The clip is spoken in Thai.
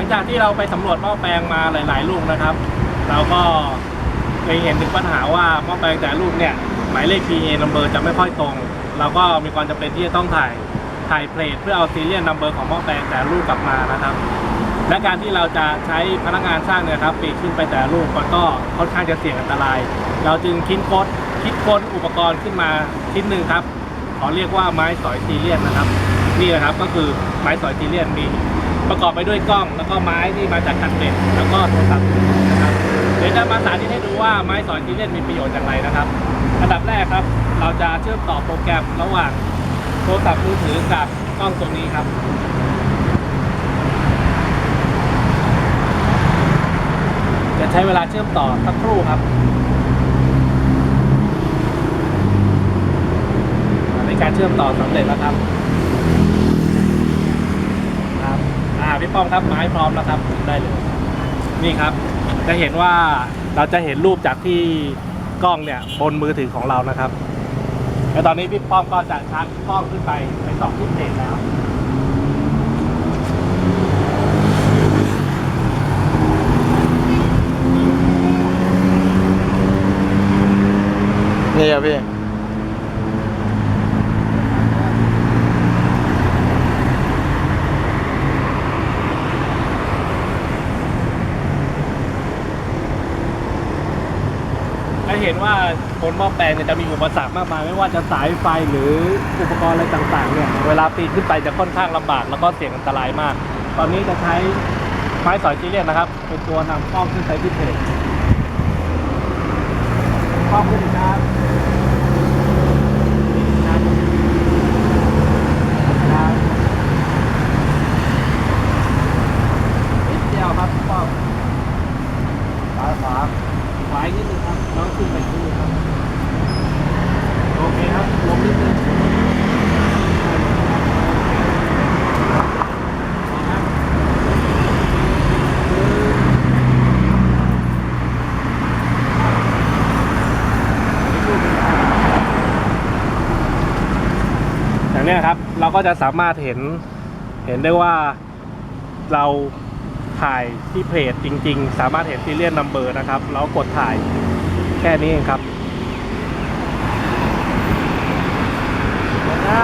ลังจากที่เราไปสำรวจหม้อแปลงมาหลาย ๆ ลูกนะครับ เราก็เคยเห็นถึงปัญหาว่าหม้อแปลงแต่ลูกเนี่ยหมายเลข PA number จะไม่ค่อยตรง เราก็มีความจำเป็นที่จะต้องถ่ายถ่ายเพลทเพื่อเอาซีเรียลนัมเบอร์ของหม้อแปลงแต่ลูกกลับมานะครับ และการที่เราจะใช้พนักงานสร้างเนี่ยครับปีกขึ้นไปแต่ลูกมันก็ค่อนข้างจะเสี่ยงอันตราย เราจึงคิดค้นคิดค้นอุปกรณ์ขึ้นมาชิ้นหนึ่งครับขอเรียกว่าไม้สอยซีเรียนนะครับ นี่นะครับก็คือไม้สอยซีเรียนมี ประกอบไปด้วยกล้องแล้วก็ไม้ที่มาจากคันเบ็ดแล้วก็โทรศัพท์นะครับเดี๋ยวจะมาสาธิตให้ดูว่าไม้สอยซีเรียนมีประโยชน์อย่างไรนะครับ อันดับแรกครับ เราจะเชื่อมต่อโปรแกรมระหว่างโทรศัพท์มือถือกับกล้องตัวนี้ครับจะใช้เวลาเชื่อมต่อสักครู่ครับในการเชื่อมต่อสำเร็จแล้วครับ อ่าพี่ป้อมครับไม้พร้อมแล้วครับได้เลย นี่ครับ จะเห็นว่าเราจะเห็นรูปจากที่กล้องเนี่ยบนมือถือของเรานะครับแล้วตอนนี้พี่ป้อมก็จะชาร์จกล้องขึ้นไปไปสองที่เพจแล้วนี่ครับพี่ จะเห็นว่าคนหม้อแปลงเนี่ยจะมีอุปสรรคมากมายไม่ว่าจะสายไฟหรืออุปกรณ์อะไรต่างๆเนี่ยเวลาปีนขึ้นไปจะค่อนข้างลำบากแล้วก็เสี่ยงอันตรายมาก ตอนนี้จะใช้ไม้สอยจีเรียนนะครับ เป็นตัวนำกล้องขึ้นไปที่เพจกล้องขึ้นครับครับครับนิดเดียวครับกล้องซ้ายขวา ขวาอีก น้องขึ้นไปดูครับ โอเคครับลงนิดนึงอย่างนี้ยครับ เราก็จะสามารถเห็นเห็นได้ว่าเราถ่ายที่เพจจริง ๆ สามารถเห็นซีเรียลนัมเบอร์นะครับ แล้วกดถ่าย แค่นี้เองครับ